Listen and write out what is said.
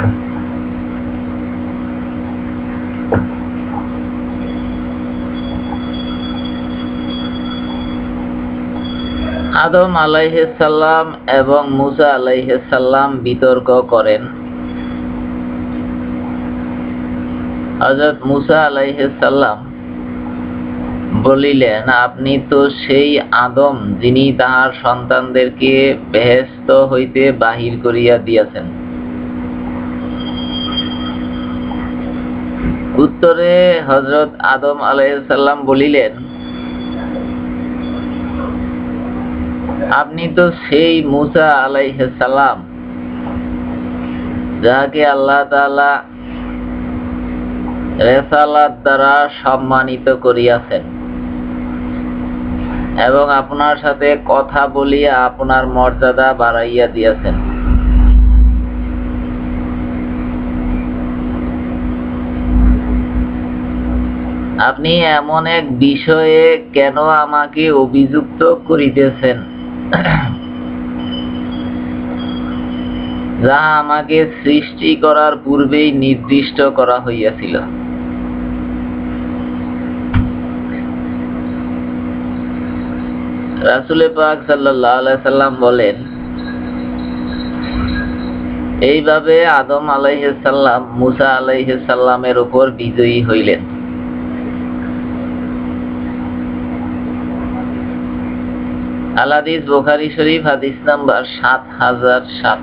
আদম আলাইহিসাল্লাম এবং মুসা আলাইহিসাল্লাম বিতর্ক করেন। হজরত মুসা আলাইহিসাল্লাম বলিলেন, আপনি তো সেই আদম যিনি তাহার সন্তানদেরকে বেহেস্ত হইতে বাহির করিয়া দিয়াছেন। উত্তরে হজরত আদম আলাইসাল্লাম বলিলেন, আপনি তো সেই মুসা আলাইসাল্লাম যাহাকে আল্লাহ তাআলা রেসালাত দ্বারা সম্মানিত করিয়াছেন এবং আপনার সাথে কথা বলিয়া আপনার মর্যাদা বাড়াইয়া দিয়াছেন। আপনি এমন এক বিষয়ে কেন আমাকে অভিযুক্ত করিতেছেন? যাহা আমাকে সৃষ্টি করার পূর্বেই নির্দিষ্ট করা হইয়াছিল। রাসুলে পাক সাল্লাম বলেন, এইভাবে আদম আলাইসাল্লাম মুসা আলাইসাল্লামের উপর বিজয়ী হইলেন। আলাদিস বোখারি শরীফ হাদিস নাম্বার সাত হাজার সাত